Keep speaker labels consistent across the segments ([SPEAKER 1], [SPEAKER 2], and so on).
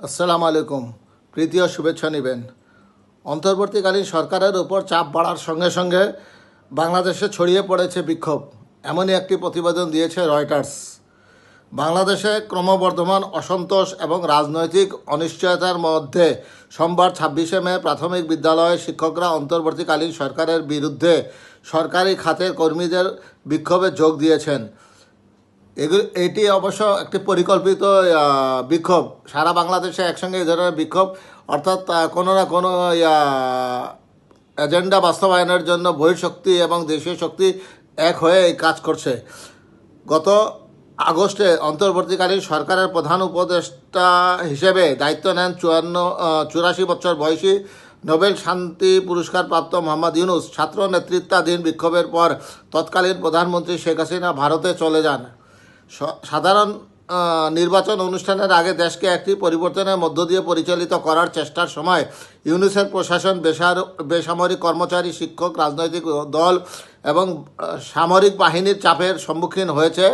[SPEAKER 1] আসসালামু আলাইকুম। প্রীতি ও শুভেচ্ছা নেবেন। অন্তর্বর্তীকালীন সরকারের ওপর চাপ বাড়ার সঙ্গে সঙ্গে বাংলাদেশে ছড়িয়ে পড়েছে বিক্ষোভ। এমনই একটি প্রতিবেদন দিয়েছে রয়টার্স। বাংলাদেশে ক্রমবর্ধমান অসন্তোষ এবং রাজনৈতিক অনিশ্চয়তার মধ্যে সোমবার ছাব্বিশে মে প্রাথমিক বিদ্যালয়ের শিক্ষকরা অন্তর্বর্তীকালীন সরকারের বিরুদ্ধে সরকারি খাতের কর্মীদের বিক্ষোভে যোগ দিয়েছেন। এগুলো, এটি অবশ্য একটি পরিকল্পিত বিক্ষোভ। সারা বাংলাদেশে একসঙ্গে এই ধরনের বিক্ষোভ, অর্থাৎ কোনো না কোনো এজেন্ডা বাস্তবায়নের জন্য বহিঃশক্তি এবং দেশীয় শক্তি এক হয়ে এই কাজ করছে। গত আগস্টে অন্তর্বর্তীকালীন সরকারের প্রধান উপদেষ্টা হিসেবে দায়িত্ব নেন চুয়ান্ন চুরাশি বছর বয়সী নোবেল শান্তি পুরস্কার প্রাপ্ত মোহাম্মদ ইউনুস। ছাত্র নেতৃত্বাধীন বিক্ষোভের পর তৎকালীন প্রধানমন্ত্রী শেখ হাসিনা ভারতে চলে যান। সাধারণ নির্বাচন অনুষ্ঠানের আগে দেশকে একটি পরিবর্তনের মধ্য দিয়ে পরিচালিত করার চেষ্টার সময় ইউনিসেফ প্রশাসন বেসার, বেসামরিক কর্মচারী, শিক্ষক, রাজনৈতিক দল এবং সামরিক বাহিনীর চাপের সম্মুখীন হয়েছে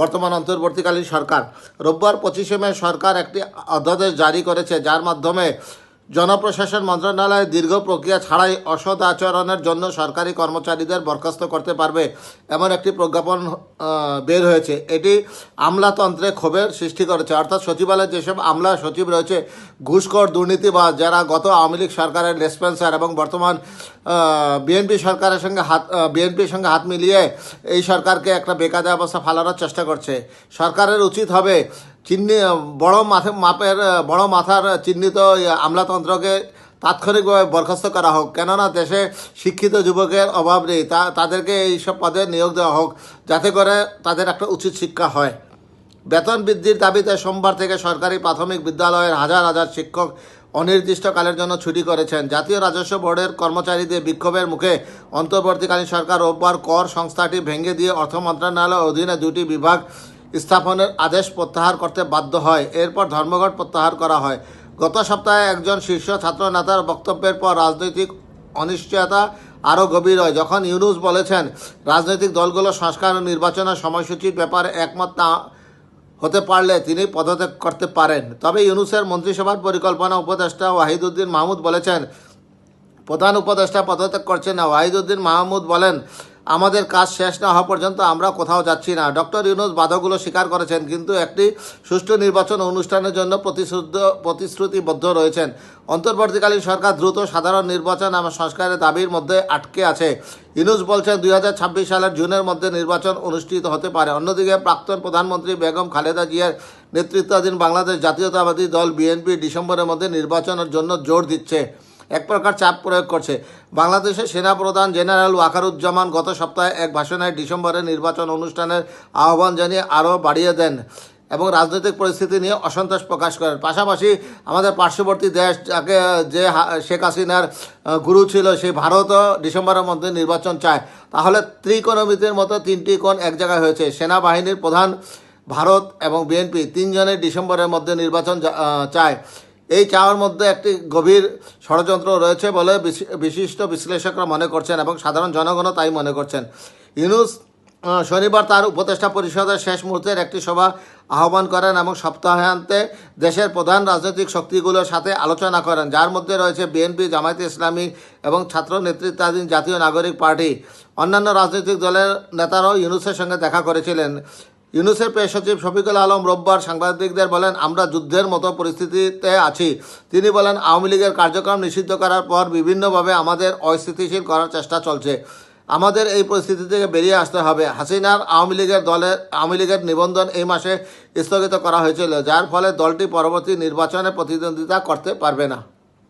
[SPEAKER 1] বর্তমান অন্তর্বর্তীকালীন সরকার। রোববার পঁচিশে মে সরকার একটি অধ্যাদেশ জারি করেছে, যার মাধ্যমে জনপ্রশাসন মন্ত্রণালয় দীর্ঘ প্রক্রিয়া ছাড়াই অসৎ আচরণের জন্য সরকারি কর্মচারীদের বরখাস্ত করতে পারবে এমন একটি প্রজ্ঞাপন বের হয়েছে। এটি আমলাতন্ত্রে ক্ষোভের সৃষ্টি করেছে। অর্থাৎ সচিবালয়ে যেসব আমলা সচিব রয়েছে, ঘুষখোর দুর্নীতি বা যারা গত আওয়ামী লীগ সরকারের লেসপেন্সার এবং বর্তমান বিএনপি সরকারের সঙ্গে হাত বিএনপির সঙ্গে হাত মিলিয়ে এই সরকারকে একটা বেকায়দা অবস্থা ফালানোর চেষ্টা করছে। সরকারের উচিত হবে চিহ্নি বড় মাথা, মাপের বড় মাথার চিহ্নিত আমলাতন্ত্রকে তাৎক্ষণিকভাবে বরখাস্ত করা হোক। কেননা দেশে শিক্ষিত যুবকের অভাব নেই। তা, তাদেরকে এইসব পদে নিয়োগ দেওয়া হোক, যাতে করে তাদের একটা উচিত শিক্ষা হয়। বেতন বৃদ্ধির দাবিতে সোমবার থেকে সরকারি প্রাথমিক বিদ্যালয়ের হাজার হাজার শিক্ষক অনির্দিষ্টকালের জন্য ছুটি করেছেন। জাতীয় রাজস্ব বোর্ডের কর্মচারীদের বিক্ষোভের মুখে অন্তর্বর্তীকালীন সরকার রোববার কর সংস্থাটি ভেঙে দিয়ে অর্থ মন্ত্রণালয়ের অধীনে দুটি বিভাগ স্থাপনের আদেশ প্রত্যাহার করতে বাধ্য হয়। এরপর ধর্মঘট প্রত্যাহার করা হয়। গত সপ্তাহে একজন শীর্ষ ছাত্র নেতার বক্তব্যের পর রাজনৈতিক অনিশ্চয়তা আরও গভীর হয়। যখন ইউনুস বলেছেন, রাজনৈতিক দলগুলো সংস্কার ও নির্বাচনের সময়সূচির ব্যাপারে একমত না হতে পারলে তিনি পদত্যাগ করতে পারেন। তবে ইউনুসের মন্ত্রিসভার পরিকল্পনা উপদেষ্টা ওয়াহিদুদ্দিন মাহমুদ বলেছেন, প্রধান উপদেষ্টা পদত্যাগ করছেন না। ওয়াহিদুদ্দিন মাহমুদ বলেন আমাদের কাজ শেষ না হওয়া পর্যন্ত আমরা কোথাও যাচ্ছি না। ডক্টর ইউনুস বাধাগুলো স্বীকার করেছেন, কিন্তু একটি সুষ্ঠু নির্বাচন অনুষ্ঠানের জন্য প্রতিশ্রুত, প্রতিশ্রুতিবদ্ধ রয়েছেন। অন্তর্বর্তীকালীন সরকার দ্রুত সাধারণ নির্বাচন এবং সংস্কারের দাবির মধ্যে আটকে আছে। ইউনুস বলছেন, দুই হাজার ছাব্বিশ সালের জুনের মধ্যে নির্বাচন অনুষ্ঠিত হতে পারে। অন্যদিকে প্রাক্তন প্রধানমন্ত্রী বেগম খালেদা জিয়ার নেতৃত্বাধীন বাংলাদেশ জাতীয়তাবাদী দল বিএনপি ডিসেম্বরের মধ্যে নির্বাচনের জন্য জোর দিচ্ছে। এক প্রকার চাপ প্রয়োগ করছে। বাংলাদেশের সেনাপ্রধান জেনারেল ওয়াকারুজ্জামান গত সপ্তাহে এক ভাষণে ডিসেম্বরে নির্বাচন অনুষ্ঠানের আহ্বান জানিয়ে আরও বাড়িয়ে দেন এবং রাজনৈতিক পরিস্থিতি নিয়ে অসন্তোষ প্রকাশ করেন। পাশাপাশি আমাদের পার্শ্ববর্তী দেশ যাকে, যে শেখ হাসিনার গুরু ছিল সেই ভারতও ডিসেম্বরের মধ্যে নির্বাচন চায়। তাহলে ত্রিকোণমিতির মতো তিনটি কোণ এক জায়গায় হয়েছে। সেনাবাহিনীর প্রধান ভারত এবং বিএনপি তিনজনের ডিসেম্বরের মধ্যে নির্বাচন চায়। এই চাওয়ার মধ্যে একটি গভীর ষড়যন্ত্র রয়েছে বলে বিশিষ্ট বিশ্লেষকরা মনে করছেন এবং সাধারণ জনগণও তাই মনে করছেন। ইউনুস শনিবার তার উপদেষ্টা পরিষদের শেষ মুহূর্তের একটি সভা আহ্বান করেন এবং সপ্তাহান্তে দেশের প্রধান রাজনৈতিক শক্তিগুলোর সাথে আলোচনা করেন। যার মধ্যে রয়েছে বিএনপি, জামায়াতে ইসলামী এবং ছাত্র নেতৃত্বাধীন জাতীয় নাগরিক পার্টি। অন্যান্য রাজনৈতিক দলের নেতারাও ইউনুসের সঙ্গে দেখা করেছিলেন। ইউনুসের পেশ সচিব শফিকুল আলম রোববার সাংবাদিকদের বলেন, আমরা যুদ্ধের মতো পরিস্থিতিতে আছি। তিনি বলেন, আওয়ামী লীগের কার্যক্রম নিষিদ্ধ করার পর বিভিন্নভাবে আমাদের অস্থিতিশীল করার চেষ্টা চলছে। আমাদের এই পরিস্থিতি থেকে বেরিয়ে আসতে হবে। হাসিনার আওয়ামী লীগের দলের আওয়ামী লীগের নিবন্ধন এই মাসে স্থগিত করা হয়েছিল, যার ফলে দলটি পরবর্তী নির্বাচনে প্রতিদ্বন্দ্বিতা করতে পারবে না।